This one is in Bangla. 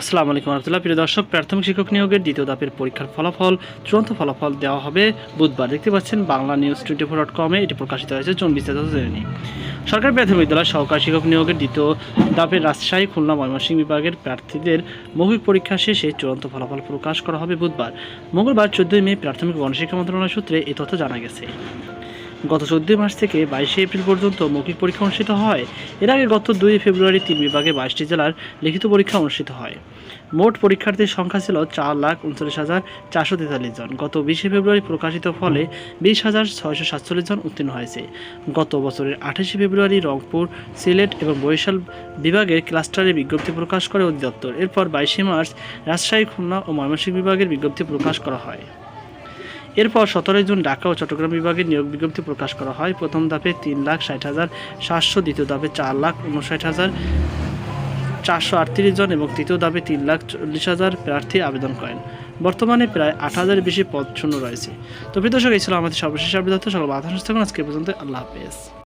আসসালামু আলাইকুম রহমতুল্লাহ। প্রিয় দর্শক, প্রাথমিক শিক্ষক নিয়োগের দ্বিতীয় ধাপের পরীক্ষার ফলাফল, চূড়ান্ত ফলাফল দেওয়া হবে বুধবার। দেখতে পাচ্ছেন Bangla news twenty four dot কমে এটি প্রকাশিত হয়েছে চুন বিস্তারিত জেনে সরকারি প্রাথমিক বিদ্যালয় সহকারী শিক্ষক নিয়োগের দ্বিতীয় ধাপের রাজশাহী, খুলনা, ময়মনসিংহ বিভাগের প্রার্থীদের মৌখিক পরীক্ষা শেষে চূড়ান্ত ফলাফল প্রকাশ করা হবে বুধবার। মঙ্গলবার চোদ্দই মে প্রাথমিক গণশিক্ষা মন্ত্রণালয় সূত্রে এই তথ্য জানা গেছে। গত চোদ্দই মাস থেকে বাইশে এপ্রিল পর্যন্ত মৌখিক পরীক্ষা অনুষ্ঠিত হয়। এর আগে গত দুই ফেব্রুয়ারি তিন বিভাগে বাইশটি জেলার লিখিত পরীক্ষা অনুষ্ঠিত হয়। মোট পরীক্ষার্থীর সংখ্যা ছিল চার লাখ উনচল্লিশ হাজার চারশো তেতাল্লিশ জন। গত বিশে ফেব্রুয়ারি প্রকাশিত ফলে বিশ হাজার ছয়শো সাতচল্লিশ জন উত্তীর্ণ হয়েছে। গত বছরের আঠাশে ফেব্রুয়ারি রংপুর, সিলেট এবং বরিশাল বিভাগের ক্লাস্টারে বিজ্ঞপ্তি প্রকাশ করে অধিদপ্তর। এরপর বাইশে মার্চ রাজশাহী, খুলনা ও ময়মনসিংহ বিভাগের বিজ্ঞপ্তি প্রকাশ করা হয়। এরপর সতেরোই জুন ঢাকা ও চট্টগ্রাম বিভাগে নিয়োগ বিজ্ঞপ্তি প্রকাশ করা হয়। প্রথম ধাপে তিন লাখ ষাট হাজার সাতশো, দ্বিতীয় ধাপে চার লাখ উনষাট হাজার চারশো আটত্রিশ জন এবং তৃতীয় ধাপে তিন লাখ চল্লিশ হাজার প্রার্থী আবেদন করেন। বর্তমানে প্রায় আট হাজারের বেশি পদ শূন্য রয়েছে। তো প্রিয় দর্শক, এই ছিল আমাদের সর্বশেষ আবেদন সকল বাধা সুস্থ আজকে পর্যন্ত আল্লাহ হাফেজ।